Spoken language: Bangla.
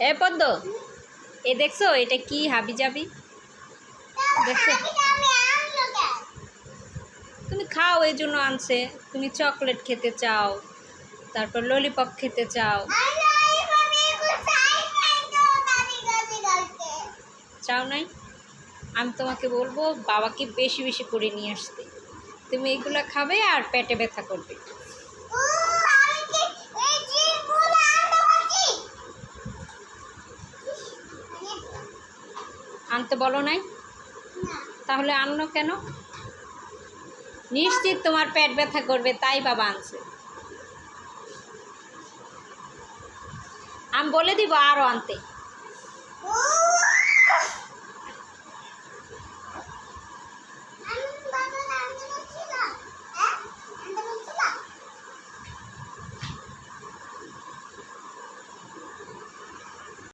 এ পদ্ম, এ দেখছ, এটা কি হাবি যাবি দেখছ? তুমি খাও, এই জন্য আনছে। তুমি চকলেট খেতে চাও, তারপর ললিপপ খেতে চাও। চাও নাই? আমি তোমাকে বলব, বাবাকে বেশি বেশি করে নিয়ে আসতে। তুমি এগুলো খাবে আর পেটে ব্যথা করবে। আনতে বলো নাই? তাহলে আনলো কেন? নিশ্চিত তোমার পেট ব্যথা করবে, তাই বাবা আনছে। আমি বলে দিব আরও আনতে।